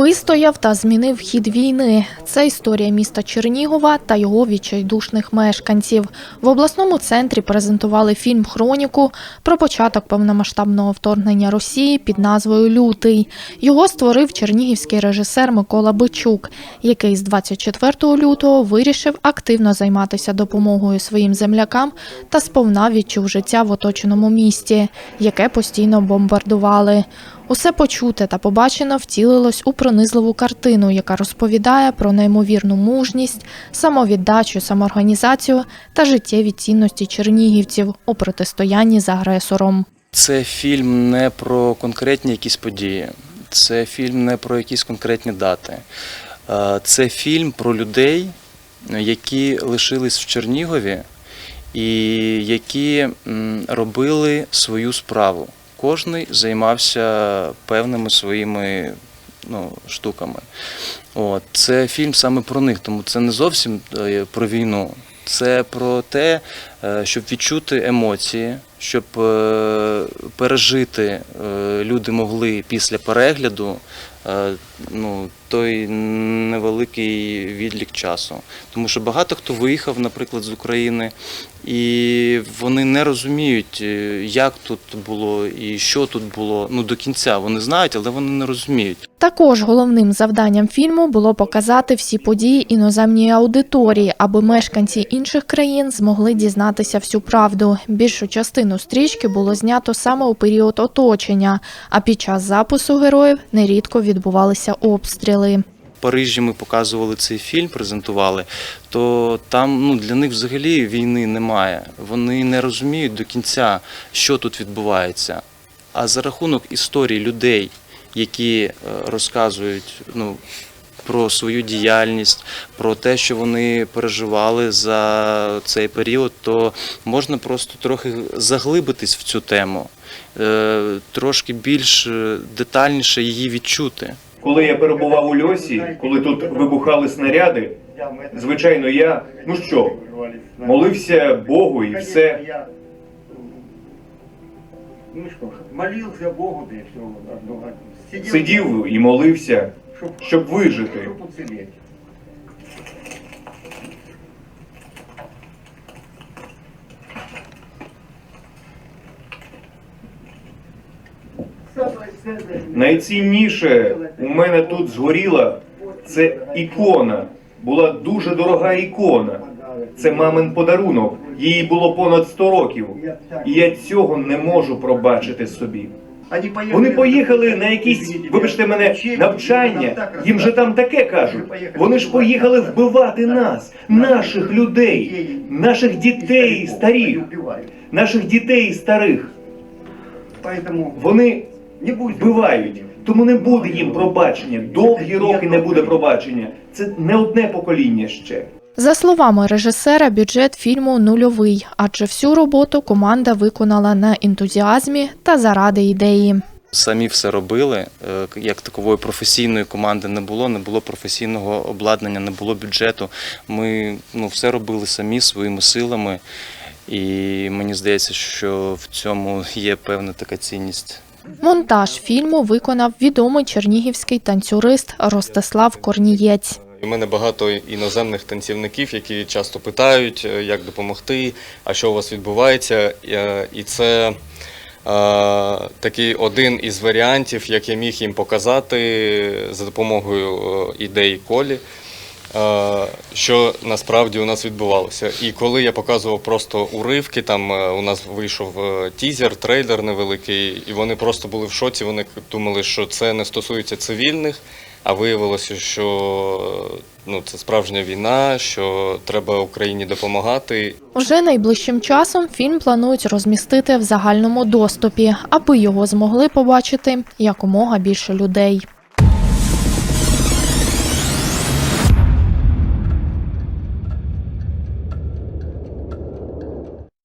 Вистояв та змінив хід війни. Це історія міста Чернігова та його відчайдушних мешканців. В обласному центрі презентували фільм Хроніку про початок повномасштабного вторгнення Росії під назвою Лютий. Його створив чернігівський режисер Микола Бичук, який з 24 лютого вирішив активно займатися допомогою своїм землякам та сповна відчув життя в оточеному місті, яке постійно бомбардували. Усе почуте та побачено втілилось у пронизливу картину, яка розповідає про неймовірну мужність, самовіддачу, самоорганізацію та життєві цінності чернігівців у протистоянні з агресором. Це фільм не про конкретні якісь події, це фільм не про якісь конкретні дати. Це фільм про людей, які лишились в Чернігові і які робили свою справу. Кожний займався певними своїми ну, штуками. От. Це фільм саме про них, тому це не зовсім е, про війну. Це про те, щоб відчути емоції, щоб е, пережити е, люди могли після перегляду е, ну, той невеликий відлік часу. Тому що багато хто виїхав, наприклад, з України, і вони не розуміють, е, як тут було і що тут було. Ну до кінця вони знають, але вони не розуміють. Також головним завданням фільму було показати всі події іноземній аудиторії, аби мешканці інших країн змогли дізнатися всю правду. Більшу частину стрічки було знято саме у період оточення, а під час запису героїв нерідко відбувалися обстріли. В Парижі ми показували цей фільм, презентували, то там ну, для них взагалі війни немає. Вони не розуміють до кінця, що тут відбувається. А за рахунок історії людей, які е, розказують ну, про свою діяльність, про те, що вони переживали за цей період, то можна просто трохи заглибитись в цю тему, е, трошки більш е, детальніше її відчути. Коли я перебував у льосі, коли тут вибухали снаряди, звичайно, я ну що, молився Богу і все. Ну ж, молился Богу, да и все. одно- Сидел, Сидів і молився, чтоб, щоб вижити. чтоб уцелеть. Найцінніше у мене тут згоріла це ікона. Була дуже дорога ікона. Це мамин подарунок. Їй було понад 100 років. І я цього не можу пробачити собі. Вони поїхали на якісь, вибачте мене, навчання. Їм же там таке кажуть. Вони ж поїхали вбивати нас, наших людей, наших дітей старих, наших дітей старих. Вони вбивають. Тому не буде їм пробачення. Довгі роки не буде пробачення. Це не одне покоління ще. За словами режисера, бюджет фільму нульовий, адже всю роботу команда виконала на ентузіазмі та заради ідеї. Самі все робили. е, Як такової професійної команди не було, не було професійного обладнання, не було бюджету. Ми ну, все робили самі своїми силами, і мені здається, що в цьому є певна така цінність. Монтаж фільму виконав відомий чернігівський танцюрист Ростислав Корнієць. У мене багато іноземних танцівників, які часто питають, е, як допомогти, а що у вас відбувається. Е, І це е, такий один із варіантів, як я міг їм показати за допомогою ідей колі, що насправді у нас відбувалося. І коли я показував просто уривки, там у нас вийшов тізер, трейлер невеликий, і вони просто були в шоці. Вони думали, що це не стосується цивільних. А виявилося, що ну, це справжня війна, що треба Україні допомагати. Вже найближчим часом фільм планують розмістити в загальному доступі, аби його змогли побачити якомога більше людей.